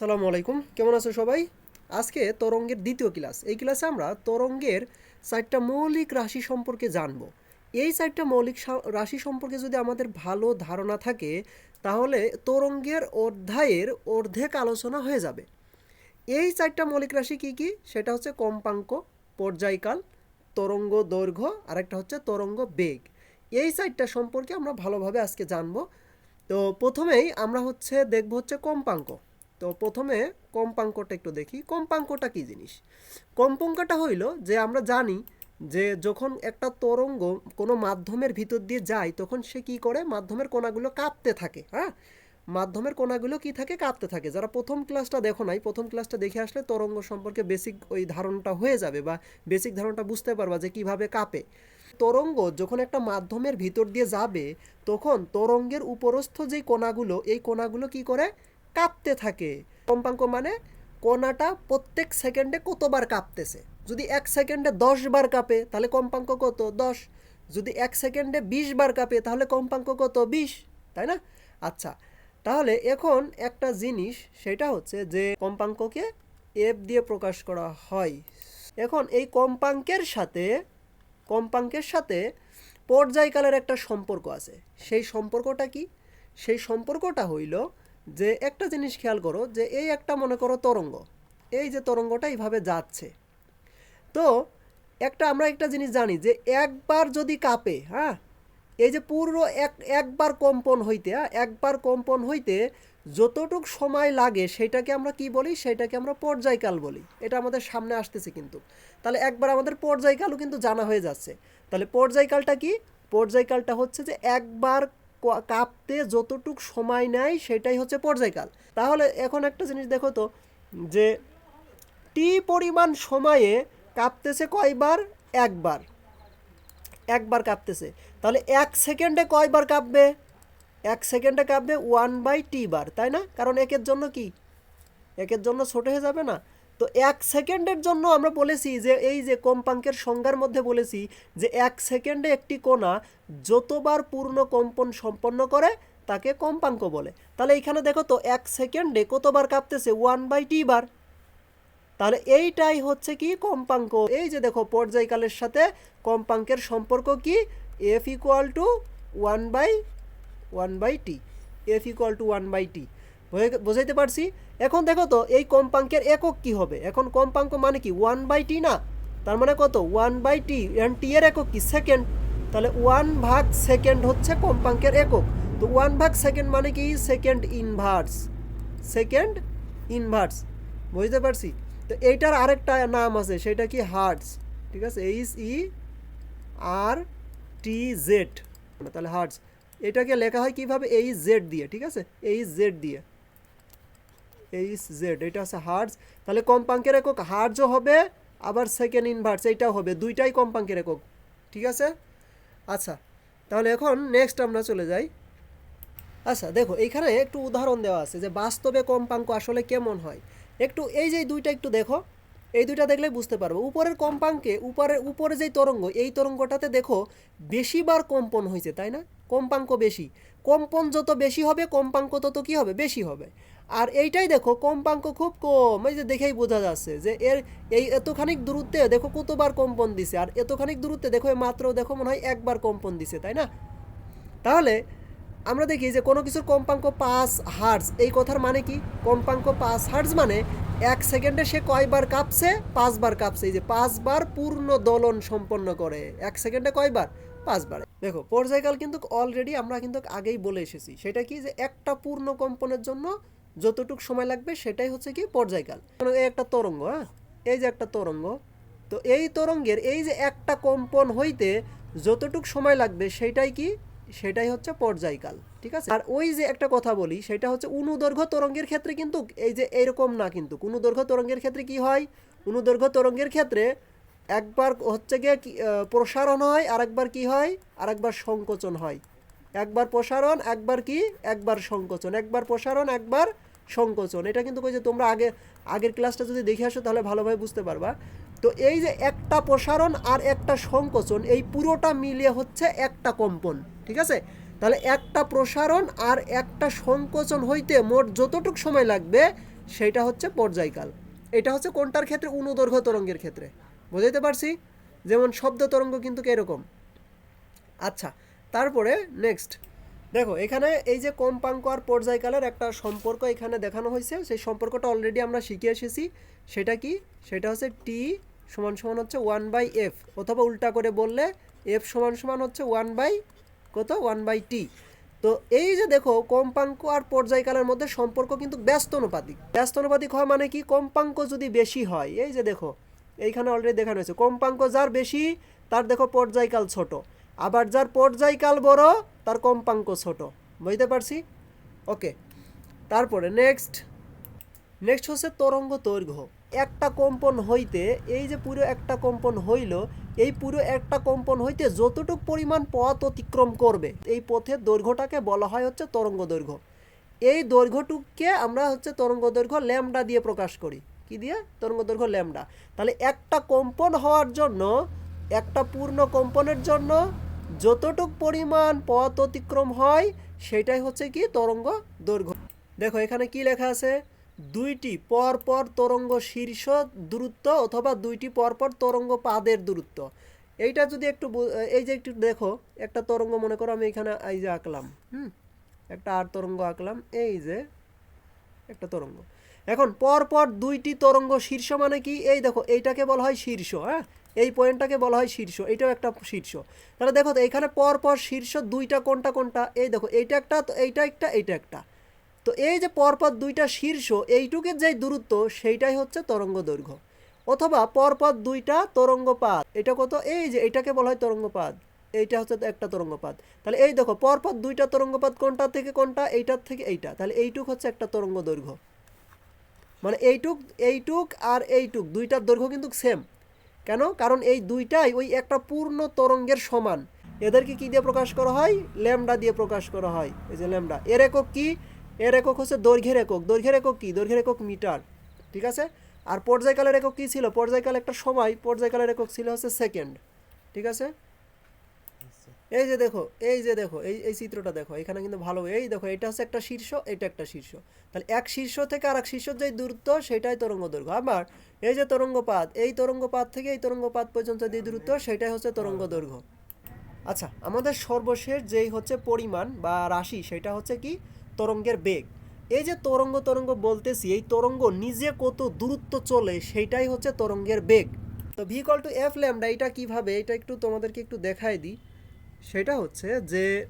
সালামু আলাইকুম। কেমন আছো সবাই? আজকে তরঙ্গের দ্বিতীয় ক্লাস। এই ক্লাসে আমরা তরঙ্গের চারটা মৌলিক রাশি সম্পর্কে জানব। এই চারটা মৌলিক রাশি সম্পর্কে যদি আমাদের ভালো ধারণা থাকে, তাহলে তরঙ্গের অধ্যায়ের অর্ধেক আলোচনা হয়ে যাবে। এই চারটা মৌলিক রাশি কি কি? সেটা হচ্ছে কম্পাঙ্ক, পর্যায়কাল, তরঙ্গ দৈর্ঘ্য আর একটা হচ্ছে তরঙ্গ বেগ। এই চারটা সম্পর্কে আমরা ভালোভাবে আজকে জানব। তো প্রথমেই আমরা হচ্ছে দেখব হচ্ছে কম্পাঙ্ক। তো প্রথমে কম্পাঙ্কটা একটু দেখি। কম্পাঙ্কটা কি জিনিস? কম্পাঙ্কটা হইল যে আমরা জানি যে যখন একটা তরঙ্গ কোনো মাধ্যমের ভিতর দিয়ে যায়, তখন সে কি করে? মাধ্যমের কোণাগুলো কাঁপতে থাকে হ্যাঁ? মাধ্যমের কোণাগুলো কি থাকে? কাঁপতে থাকে। যারা প্রথম ক্লাসটা দেখো নাই, প্রথম ক্লাসটা দেখে আসলে তরঙ্গ সম্পর্কে বেসিক ওই ধারণাটা হয়ে যাবে বা বেসিক ধারণাটা বুঝতে পারবা যে কীভাবে কাঁপে। তরঙ্গ যখন একটা মাধ্যমের ভিতর দিয়ে যাবে, তখন তরঙ্গের উপরস্থ যেই কোনাগুলো এই কোণাগুলো কি করে? কাঁপতে থাকে। কম্পাঙ্ক মানে কোণাটা প্রত্যেক সেকেন্ডে কতবার কাঁপতেছে? যদি এক সেকেন্ডে দশ বার কাঁপে, তাহলে কম্পাঙ্ক কত? দশ। যদি এক সেকেন্ডে বিশ বার কাঁপে, তাহলে কম্পাঙ্ক কত? বিশ। তাই না? আচ্ছা তাহলে এখন একটা জিনিস, সেটা হচ্ছে যে কম্পাঙ্ককে এফ দিয়ে প্রকাশ করা হয়। এখন এই কম্পাঙ্কের সাথে কম্পাঙ্কের সাথে পর্যায়কালের একটা সম্পর্ক আছে। সেই সম্পর্কটা কি? সেই সম্পর্কটা হইল যে একটা জিনিস খেয়াল করো যে এই একটা মনে করো তরঙ্গ, এই যে তরঙ্গটা এইভাবে যাচ্ছে। তো একটা আমরা একটা জিনিস জানি যে একবার যদি কাঁপে হ্যাঁ এই যে পুরো এক, একবার কম্পন হইতে হ্যাঁ একবার কম্পন হইতে যতটুক সময় লাগে সেটাকে আমরা কি বলি? সেটাকে আমরা পর্যায়কাল বলি। এটা আমাদের সামনে আসতেছে কিন্তু। তাহলে একবার আমাদের পর্যায়কালও কিন্তু জানা হয়ে যাচ্ছে। তাহলে পর্যায়কালটা কি? পর্যায়কালটা হচ্ছে যে একবার কাঁপতে যতটুক সময় নেয় সেটাই হচ্ছে পর্যায়কাল। তাহলে এখন একটা জিনিস দেখো তো, যে টি পরিমাণ সময়ে কাঁপতেছে কয়বার? একবার। একবার কাঁপতেছে। তাহলে এক সেকেন্ডে কয়বার কাঁপবে? এক সেকেন্ডে কাঁপবে ওয়ান বাই টি বার, তাই না? কারণ একের জন্য কি? একের জন্য ছোট হয়ে যাবে না? তো এক সেকেন্ডের জন্য আমরা বলেছি যে, এই যে কম্পাঙ্কের সংজ্ঞার মধ্যে বলেছি যে, এক সেকেন্ডে একটি কোণা যতবার পূর্ণ কম্পন সম্পন্ন করে, তাকে কম্পাঙ্ক বলে। তাহলে এখানে দেখো তো, এক সেকেন্ডে কতবার কাঁপতেছে? ওয়ান বাই টি বার। তাহলে এইটাই হচ্ছে কি কম্পাঙ্ক? এই যে দেখো, পর্যায়কালের সাথে কম্পাঙ্কের সম্পর্ক কি? F equal to one by one by T F equal to one by T বোঝাইতে পারছি? এখন দেখো তো, এই কম্পাঙ্কের একক কি হবে? এখন কম্পাঙ্ক মানে কি? ওয়ান বাই টি না? তার মানে কত? One by T and T এর একক কি? সেকেন্ড তাহলে ওয়ান ভাগ সেকেন্ড হচ্ছে কম্পাঙ্কের একক। তো ওয়ান ভাগ সেকেন্ড মানে কি? সেকেন্ড ইনভার্স সেকেন্ড ইনভার্স বুঝতে পারছি? তো এইটার আরেকটা নাম আছে, সেটা কি? হার্টস ঠিক আছে? H E R T Z তাহলে হার্টস এটাকে লেখা হয় কীভাবে? এইচ জেড দিয়ে, ঠিক আছে? এইচ জেড দিয়ে। এইচ জেড এটা হচ্ছে হার্টস তাহলে কম্পাঙ্কের একক হার্টসও হবে, আবার সেকেন্ড ইনভার্স এইটাও হবে। দুইটাই কম্পাঙ্কের একক, ঠিক আছে? আচ্ছা তাহলে এখন নেক্সট আমরা চলে যাই। আচ্ছা দেখো এইখানে একটু উদাহরণ দেওয়া আছে যে বাস্তবে কম্পাঙ্ক আসলে কেমন হয়। একটু এই যে দুইটা একটু দেখো, এই দুইটা দেখলে বুঝতে পারব। উপরের কম্পাঙ্কে, উপরে উপরে যেই তরঙ্গ, এই তরঙ্গটাতে দেখো বেশিবার কম্পন হয়েছে, তাই না? কম্পাঙ্ক বেশি। কম্পন যত বেশি হবে, কম্পাঙ্ক তত কি হবে? বেশি হবে। আর এইটাই দেখো, কম্পাঙ্ক খুব কম। এই যে দেখেই বোঝা যাচ্ছে যে এর এই এতখানিক দূরত্বে দেখো কতবার কম্পন দিছে। আর এতখানিক দূরত্বে দেখো মাত্র দেখো মনে হয় একবার কম্পন দিছে, তাই না? তাহলে আমরা দেখি যে কোনো কিছুর কম্পাঙ্ক পাঁচ হার্টস এই কথার মানে কি? কম্পাঙ্ক পাঁচ হার্টস মানে এক সেকেন্ডে সে কয়বার কাঁপছে? পাঁচবার কাঁপছে। এই যে পাঁচবার পূর্ণ দলন সম্পন্ন করে। এক সেকেন্ডে কয়বার? পাঁচবার। দেখো, পর্যায়কাল কিন্তু অলরেডি আমরা কিন্তু আগেই বলে এসেছি। সেটা কি যে একটা পূর্ণ কম্পনের জন্য যতটুক সময় লাগবে সেটাই হচ্ছে কি পর্যায়কাল। কারণ এই একটা তরঙ্গ হ্যাঁ? এই যে একটা তরঙ্গ। তো এই তরঙ্গের এই যে একটা কম্পন হইতে যতটুক সময় লাগবে সেটাই কি? সেটাই হচ্ছে পর্যায়কাল, ঠিক আছে? আর ওই যে একটা কথা বলি, সেটা হচ্ছে অনুদৈর্ঘ্য তরঙ্গের ক্ষেত্রে কিন্তু এই যে এরকম না কিন্তু। অনুদৈর্ঘ্য তরঙ্গের ক্ষেত্রে কি হয়? অনুদৈর্ঘ্য তরঙ্গের ক্ষেত্রে একবার হচ্ছে গিয়ে প্রসারণ হয় আর একবার কি হয়? আর একবার সংকোচন হয়। একবার প্রসারণ, একবার কি? একবার সংকোচন। একবার প্রসারণ, একবার সংকোচন। এটা কিন্তু কই যে তোমরা আগে, আগের ক্লাসটা যদি দেখে আসো তাহলে ভালোভাবে বুঝতে পারবা। তো এই যে একটা প্রসারণ আর একটা সংকোচন, এই পুরোটা মিলিয়ে হচ্ছে একটা কম্পন, ঠিক আছে? তাহলে একটা প্রসারণ আর একটা সংকোচন হইতে মোট যতটুক সময় লাগবে সেইটা হচ্ছে পর্যায়কাল। এটা হচ্ছে কোনটার ক্ষেত্রে? অনুদৈর্ঘ্য তরঙ্গের ক্ষেত্রে। বুঝাইতে পারছি? যেমন শব্দ তরঙ্গ কিন্তু এরকম? আচ্ছা তারপরে নেক্সট দেখো এখানে এই যে কম্পাঙ্ক আর পর্যায়কালের একটা সম্পর্ক এখানে দেখানো হয়েছে, সেই সম্পর্কটা অলরেডি আমরা শিখে এসেছি। সেটা কি? সেটা হচ্ছে টি সমান সমান হচ্ছে ওয়ান বাই এফ অথবা উল্টা করে বললে এফ সমান সমান হচ্ছে ওয়ান বাই কত? ওয়ান বাই টি তো এই যে দেখো কম্পাঙ্ক আর পর্যায়কালের মধ্যে সম্পর্ক কিন্তু ব্যস্ত অনুপাতিক। ব্যস্ত অনুপাতিক হয় মানে কি? কম্পাঙ্ক যদি বেশি হয়, এই যে দেখো এইখানে অলরেডি দেখানো হয়েছে কম্পাঙ্ক যার বেশি, তার দেখো পর্যায়কাল ছোট। আবার যার পর্যায়কাল বড়, তার কম্পাঙ্ক ছোট। বুঝতে পারছি? ওকে তারপরে নেক্সট নেক্সট হচ্ছে তরঙ্গ দৈর্ঘ্য। একটা কম্পন হইতে, এই যে পুরো একটা কম্পন হইল, এই পুরো একটা কম্পন হইতে যতটুক পরিমাণ পথ অতিক্রম করবে, এই পথের দৈর্ঘ্যটাকে বলা হয় হচ্ছে তরঙ্গ দৈর্ঘ্য। এই দৈর্ঘ্যটুককে আমরা হচ্ছে তরঙ্গ দৈর্ঘ্য ল্যামডা দিয়ে প্রকাশ করি। কি দিয়ে? তরঙ্গ দৈর্ঘ্য ল্যামডা। তাহলে একটা কম্পন হওয়ার জন্য, একটা পূর্ণ কম্পনের জন্য যতটুক পরিমাণ পথ অতিক্রম হয়, সেটাই হচ্ছে কি তরঙ্গ দৈর্ঘ্য। দেখো, এখানে কি লেখা আছে? দুইটি পরপর তরঙ্গ শীর্ষ দূরত্ব অথবা দুইটি পরপর তরঙ্গ পাদের দূরত্ব। এইটা যদি একটু এই যে একটু দেখো, একটা তরঙ্গ মনে করো আমি এখানে এই যে আঁকলাম, হুম? একটা আর তরঙ্গ আঁকলাম, এই যে একটা তরঙ্গ। এখন পরপর দুইটি তরঙ্গ শীর্ষ মানে কি? এই দেখো, এইটাকে বলা হয় শীর্ষ হ্যাঁ? এই পয়েন্টটাকে বলা হয় শীর্ষ, এটাও একটা শীর্ষ। তাহলে দেখো তো, এখানে পরপর শীর্ষ দুইটা কোনটা কোনটা? এই দেখো, এইটা একটা, তো এইটা একটা এইটা একটা। তো এই যে পরপর দুইটা শীর্ষ, এইটুকের যে দূরত্ব, সেইটাই হচ্ছে তরঙ্গ দৈর্ঘ্য। অথবা পরপর দুইটা তরঙ্গপাত, এটা কত? এই যে এটাকে বলা হয় তরঙ্গপাত, এইটা হচ্ছে একটা তরঙ্গপাত। তাহলে এই দেখো, পরপর দুইটা তরঙ্গপাত কোনটা থেকে কোনটা? এইটার থেকে এইটা। তাহলে এইটুক হচ্ছে একটা তরঙ্গ দৈর্ঘ্য। মানে এইটুক এইটুক আর এইটুক, দুইটার দৈর্ঘ্য কিন্তু সেম কেন? কারণ এই দুইটাই ওই একটা পূর্ণ তরঙ্গের সমান। এদেরকে কি দিয়ে প্রকাশ করা হয়? ল্যামডা দিয়ে প্রকাশ করা হয়, এই যে ল্যামডা। এর একক কি? এর একক হচ্ছে দৈর্ঘ্যের একক। দৈর্ঘ্যের একক কি? দৈর্ঘ্যের একক মিটার। ঠিক আছে? আর পর্যায়কালের একক কি ছিল? পর্যায়কাল একটা সময়, পর্যায়কালের একক ছিল হচ্ছে সেকেন্ড। ঠিক আছে? এই যে দেখো, এই যে দেখো, এই এই চিত্রটা দেখো, এখানে কিন্তু ভালো এই দেখো, এটা হচ্ছে একটা শীর্ষ, এটা একটা শীর্ষ। তাহলে এক শীর্ষ থেকে আর এক শীর্ষের যে দূরত্ব, সেটাই তরঙ্গ দৈর্ঘ্য। আবার এই যে তরঙ্গপাত, এই তরঙ্গপাত থেকে এই তরঙ্গপাত পর্যন্ত যে দূরত্ব, সেটাই হচ্ছে তরঙ্গ দৈর্ঘ্য। আচ্ছা আমাদের সর্বশেষ যেই হচ্ছে পরিমাণ বা রাশি, সেটা হচ্ছে কি? তরঙ্গের বেগ। এই যে তরঙ্গ তরঙ্গ বলতেছি, এই তরঙ্গ নিজে কত দূরত্ব চলে সেইটাই হচ্ছে তরঙ্গের বেগ। তো ভিকল টু এফ ল্যামডা এটা কীভাবে? এটা একটু তোমাদেরকে একটু দেখাই দিই। সেটা হচ্ছে যে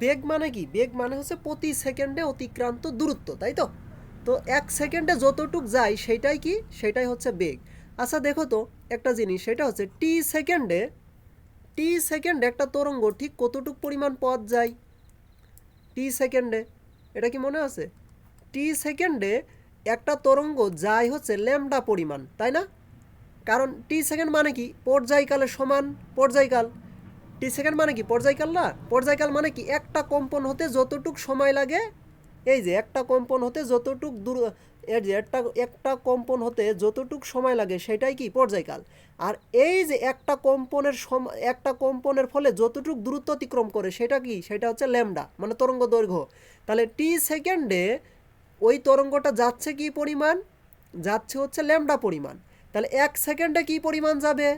বেগ মানে কি? বেগ মানে হচ্ছে প্রতি সেকেন্ডে অতিক্রান্ত দূরত্ব, তাই তো? তো এক সেকেন্ডে যতটুক যায় সেটাই কি? সেটাই হচ্ছে বেগ। আচ্ছা দেখো তো একটা জিনিস, সেটা হচ্ছে টি সেকেন্ডে টি সেকেন্ডে একটা তরঙ্গ ঠিক কতটুক পরিমাণ পথ যায়? টি সেকেন্ডে, এটা কি মনে আছে? টি সেকেন্ডে একটা তরঙ্গ যায় হচ্ছে ল্যামডা পরিমাণ, তাই না? কারণ টি সেকেন্ড মানে কি? পর্যায়কালের সমান, পর্যায়কাল। টি সেকেন্ড মানে কি? পর্যায়কাল না? পর্যায়কাল মানে কি? একটা কম্পন হতে যতটুক সময় লাগে, এই যে একটা কম্পন হতে যতটুক দূর, এর যে একটা একটা কম্পন হতে যতটুক সময় লাগে, সেটাই কি? পর্যায়কাল। আর এই যে একটা কম্পনের সম, একটা কম্পনের ফলে যতটুক দূরত্ব অতিক্রম করে, সেটা কি? সেটা হচ্ছে ল্যামডা মানে তরঙ্গ দৈর্ঘ্য। তাহলে টি সেকেন্ডে ওই তরঙ্গটা যাচ্ছে কি পরিমাণ? যাচ্ছে হচ্ছে ল্যামডা পরিমাণ। তাহলে এক সেকেন্ডে কি পরিমাণ যাবে?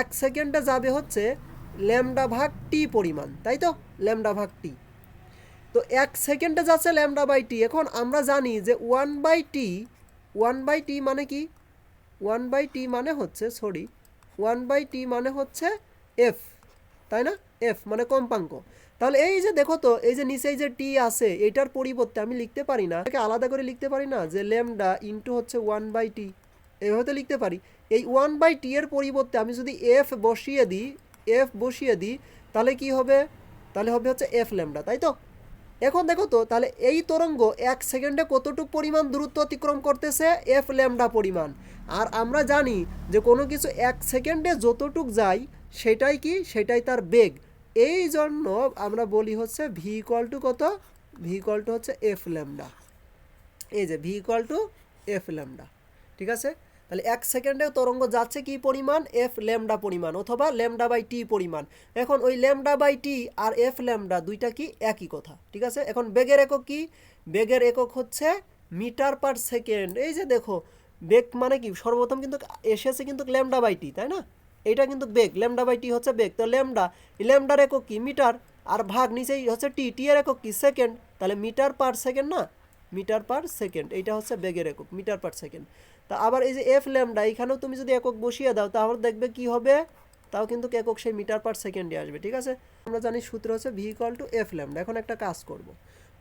এক সেকেন্ডে যাবে হচ্ছে ল্যামডা ভাগ টি পরিমাণ, তাই তো? ল্যামডা ভাগ টি তো এক সেকেন্ডে যাচ্ছে ল্যামডা বাই টি এখন আমরা জানি যে one by T one by T মানে কি? ওয়ান বাই টি মানে হচ্ছে সরি ওয়ান বাই টি মানে হচ্ছে এফ তাই না? এফ মানে কম্পাঙ্ক। তাহলে এই যে দেখো তো, এই যে নিচে যে টি আছে, এটার পরিবর্তে আমি লিখতে পারি না। এটাকে আলাদা করে লিখতে পারি না যে ল্যামডা ইন্টু হচ্ছে ওয়ান বাই টি এভাবে তো লিখতে পারি। এই ওয়ান বাই টি এর পরিবর্তে আমি যদি এফ বসিয়ে দিই এফ বসিয়ে দিই, তাহলে কি হবে? তাহলে হবে হচ্ছে এফ ল্যামডা, তাই তো? এখন দেখো তো, তাহলে এই তরঙ্গ এক সেকেন্ডে কতটুক পরিমাণ দূরত্ব অতিক্রম করতেছে? এফ ল্যামডা পরিমাণ। আর আমরা জানি যে কোনো কিছু এক সেকেন্ডে যতটুক যায়, সেটাই কি? সেটাই তার বেগ। এই জন্য আমরা বলি হচ্ছে ভি ইকুয়াল টু কত? ভি ইকুয়াল টু হচ্ছে এফ ল্যামডা। এই যে V equal to F lambda. ঠিক আছে? তাহলে এক সেকেন্ডে তরঙ্গ যাচ্ছে কি পরিমাণ? এফ ল্যামডা পরিমাণ অথবা ল্যামডা বাই টি পরিমাণ। এখন ওই ল্যামডা বাই টি আর এফ ল্যামডা দুইটা কি একই কথা, ঠিক আছে? এখন বেগের একক কি? বেগের একক হচ্ছে মিটার পার সেকেন্ড। এই যে দেখো, বেগ মানে কি? সর্বপ্রথম কিন্তু এসেছে কিন্তু ল্যামডা বাই টি তাই না? এটা কিন্তু বেগ, ল্যামডা বাই টি হচ্ছে বেগ। তো ল্যামডা ল্যামডার একক কি? মিটার। আর ভাগ নিচেই হচ্ছে টি টি এর একক কি? সেকেন্ড। তাহলে মিটার পার সেকেন্ড না? মিটার পার সেকেন্ড, এইটা হচ্ছে বেগের একক, মিটার পার সেকেন্ড। তা আবার এই যে এফ ল্যামডা এখানেও তুমি যদি একক বসিয়ে দাও, তাহলে দেখবে কি হবে? তাও কিন্তু একক সেই মিটার পার সেকেন্ডে আসবে, ঠিক আছে? আমরা জানি সূত্র হচ্ছে V equal to F lambda এখন একটা কাজ করব।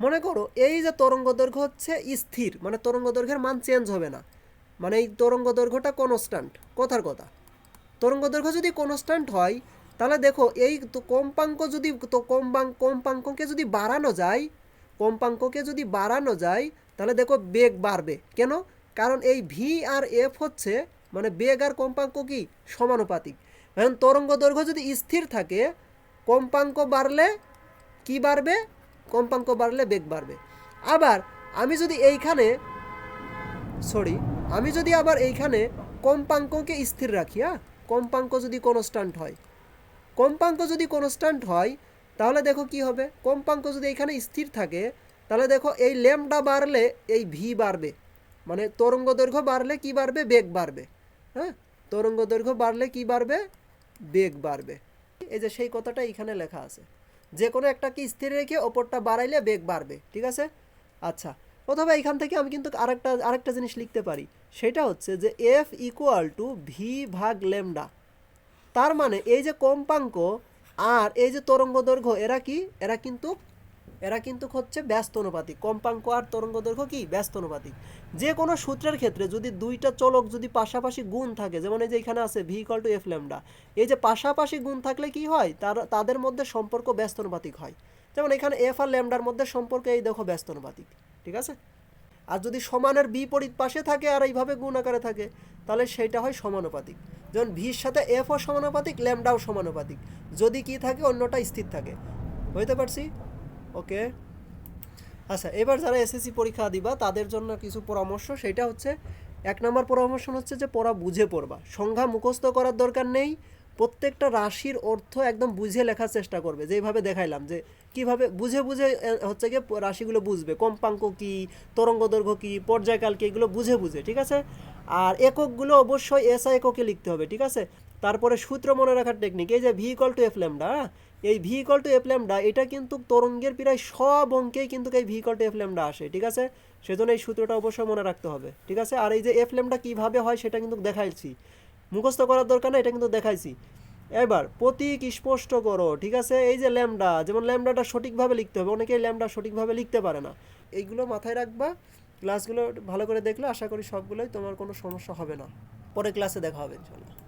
মনে করো, এই যে তরঙ্গ দৈর্ঘ্য হচ্ছে স্থির মানে তরঙ্গ দৈর্ঘ্যের মান চেঞ্জ হবে না। মানে এই তরঙ্গ দৈর্ঘ্যটা কনস্ট্যান্ট কথার কথা। তরঙ্গ দৈর্ঘ্য যদি কনস্ট্যান্ট হয়, তাহলে দেখো, এই কম্পাঙ্ক যদি কম্পাঙ্ক, কম্পাঙ্ককে যদি বাড়ানো যায় কম্পাঙ্ককে যদি বাড়ানো যায়, তাহলে দেখো বেগ বাড়বে। কেন? কারণ এই ভি আর এফ হচ্ছে মানে বেগ আর কম্পাঙ্ক কি? সমানুপাতিক। এখন তরঙ্গ দৈর্ঘ্য যদি স্থির থাকে, কম্পাঙ্ক বাড়লে কি বাড়বে? কম্পাঙ্ক বাড়লে বেগ বাড়বে। আবার আমি যদি এইখানে সরি আমি যদি আবার এইখানে কম্পাঙ্ককে স্থির রাখি হ্যাঁ? কম্পাঙ্ক যদি কনস্ট্যান্ট হয়। কম্পাঙ্ক যদি কনস্ট্যান্ট হয় তাহলে দেখো কি হবে? কম্পাঙ্ক যদি এখানে স্থির থাকে, তাহলে দেখো এই ল্যামডা বাড়লে এই ভি বাড়বে। মানে তরঙ্গ দৈর্ঘ্য বাড়লে কি বাড়বে? বেগ বাড়বে। হ্যাঁ? তরঙ্গ দৈর্ঘ্য বাড়লে কি বাড়বে? বেগ বাড়বে। এই যে সেই কথাটা এখানে লেখা আছে। যে কোনো একটাকে স্থির রেখে ওপরটা বাড়াইলে বেগ বাড়বে। ঠিক আছে? আচ্ছা। অথবা এখান থেকে আমি কিন্তু আরেকটা আরেকটা জিনিস লিখতে পারি। সেটা হচ্ছে যে এফ ইকুয়াল টু ভি ভাগ লেমডা তার মানে এই যে কম্পাঙ্ক আর এই যে তরঙ্গ দৈর্ঘ্য, এরা কি? এরা কিন্তু এরা কিন্তু হচ্ছে ব্যস্ত অনুপাতিক। কম্পাঙ্ক আর তরঙ্গ দৈর্ঘ্য কি? ব্যস্ত অনুপাতিক। যে কোনো সূত্রের ক্ষেত্রে যদি দুইটা চলক যদি পাশাপাশি গুণ থাকে, যেমন এই যে এখানে আছে V equal to F lambda এই যে পাশাপাশি গুণ থাকলে কি হয়? তার, তাদের মধ্যে সম্পর্ক ব্যস্ত অনুপাতিক হয়। যেমন এখানে এফ আর ল্যামডার মধ্যে সম্পর্ক এই দেখো ব্যস্ত অনুপাতিক। ঠিক আছে? আর যদি সমানের বিপরীত পাশে থাকে আর এইভাবে গুণ আকারে থাকে, তাহলে সেটা হয় সমানুপাতিক। যেমন ভির সাথে এফ ও সমানুপাতিক, ল্যামডাও সমানুপাতিক। যদি কি থাকে, অন্যটা স্থির থাকে। বুঝতে পারছি? ওকে। আচ্ছা এবার যারা এসএসসি পরীক্ষা দিবা, তাদের জন্য কিছু পরামর্শ। সেটা হচ্ছে, এক নম্বর পরামর্শ হচ্ছে যে, পড়া বুঝে পড়বা। সংখ্যা মুখস্থ করার দরকার নেই। প্রত্যেকটা রাশির অর্থ একদম বুঝে লেখার চেষ্টা করবে। যেভাবে দেখাইলাম যে কীভাবে বুঝে বুঝে হচ্ছে গিয়ে রাশিগুলো বুঝবে। কম্পাঙ্ক কি, তরঙ্গ দৈর্ঘ্য কি, পর্যায়কাল কি, এগুলো বুঝে বুঝে, ঠিক আছে? আর এককগুলো অবশ্যই এসআই এককে লিখতে হবে, ঠিক আছে? তারপরে সূত্র মনে রাখার টেকনিক এই যে V equal to F lambda এই V equal to F lambda এটা কিন্তু তরঙ্গের প্রায় সব অঙ্কেই কিন্তু এই V equal to F lambda আসে, ঠিক আছে? সেজন্য এই সূত্রটা অবশ্যই মনে রাখতে হবে, ঠিক আছে? আর এই যে এফ ল্যামডা কীভাবে হয় সেটা কিন্তু দেখাইছি। মুখস্থ করার দরকার না এটা কিন্তু দেখাইছি। এবার, প্রতীক স্পষ্ট করো, ঠিক আছে? এই যে ল্যামডা, যেমন ল্যামডাটা সঠিকভাবে লিখতে হবে, অনেকেই ল্যামডা সঠিকভাবে লিখতে পারে না। এইগুলো মাথায় রাখবা, ক্লাসগুলো ভালো করে দেখলে আশা করি সবগুলোই তোমার কোনো সমস্যা হবে না। পরে ক্লাসে দেখা হবে ইনশাল্লাহ